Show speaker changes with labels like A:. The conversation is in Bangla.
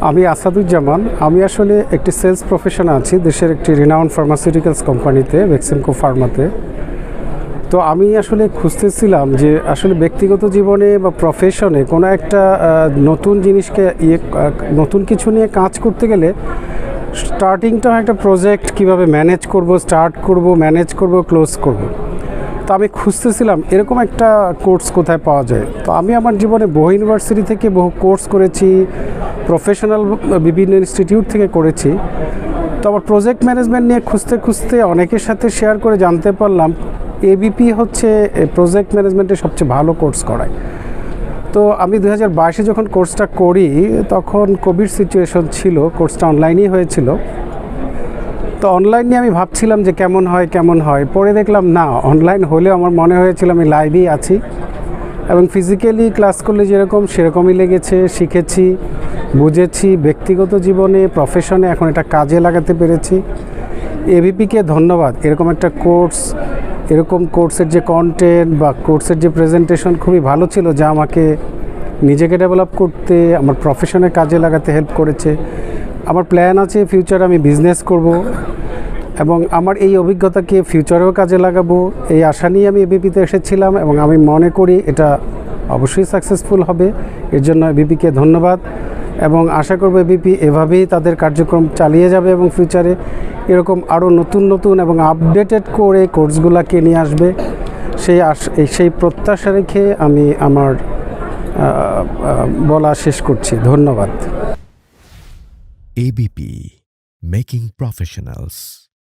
A: আমি আসাদুজ্জামান। আমি আসলে একটি সেলস প্রফেশনে আছি, দেশের একটি রিনাউন্ড ফার্মাসিউটিক্যালস কোম্পানিতে ভ্যাকসিনকো ফার্মাতে তো আমি আসলে খুঁজতেছিলাম যে আসলে ব্যক্তিগত জীবনে বা প্রফেশনে কোনো একটা নতুন জিনিসকে ইয়ে নতুন কিছু নিয়ে কাজ করতে গেলে স্টার্টিংটা একটা প্রজেক্ট কীভাবে ম্যানেজ করব স্টার্ট করব ম্যানেজ করব ক্লোজ করব। তো আমি খুঁজতেছিলাম এরকম একটা কোর্স কোথায় পাওয়া যায়। তো আমি আমার জীবনে বহু ইউনিভার্সিটি থেকে বহু কোর্স করেছি প্রফেশনাল বিভিন্ন ইনস্টিটিউট থেকে করেছি। তো আমার প্রজেক্ট ম্যানেজমেন্ট নিয়ে খুঁজতে খুঁজতে অনেকের সাথে শেয়ার করে জানতে পারলাম এবিপি হচ্ছে প্রজেক্ট ম্যানেজমেন্টে সবচেয়ে ভালো কোর্স করায়। তো আমি দু হাজার যখন কোর্সটা করি, তখন কোভিড সিচুয়েশন ছিল কোর্সটা অনলাইনেই হয়েছিল। তো অনলাইন নিয়ে আমি ভাবছিলাম যে কেমন হয় কেমন হয়। পরে দেখলাম, না অনলাইন হলেও আমার মনে হয়েছিল আমি লাইভেই আছি। এবং ফিজিক্যালি ক্লাস করলে যেরকম, সেরকমই লেগেছে, শিখেছি। বুঝেছি, ব্যক্তিগত জীবনে প্রফেশনে এখন এটা কাজে লাগাতে পেরেছি। এবিপিকে ধন্যবাদ। এরকম একটা কোর্স এরকম কোর্সের যে কন্টেন্ট বা কোর্সের যে প্রেজেন্টেশন খুবই ভালো ছিল, যা আমাকে নিজেকে ডেভেলপ করতে, আমার প্রফেশনে কাজে লাগাতে হেল্প করেছে। আমার প্ল্যান আছে ফিউচারে আমি বিজনেস করব এবং আমার এই অভিজ্ঞতাকে ফিউচারেও কাজে লাগাবো। এই আশা নিয়ে আমি এবিপিতে এসেছিলাম এবং আমি মনে করি এটা অবশ্যই সাকসেসফুল হবে। এর জন্য এবিপিকে ধন্যবাদ। এবং আশা করব এবিপি এভাবেই তাদের কার্যক্রম চালিয়ে যাবে এবং ফিউচারে এরকম আরও নতুন নতুন এবং আপডেটেড করে কোর্সগুলোকে নিয়ে আসবে। সেই সেই প্রত্যাশা রেখে আমি আমার বলা শেষ করছি। ধন্যবাদ।
B: ABP making Professionals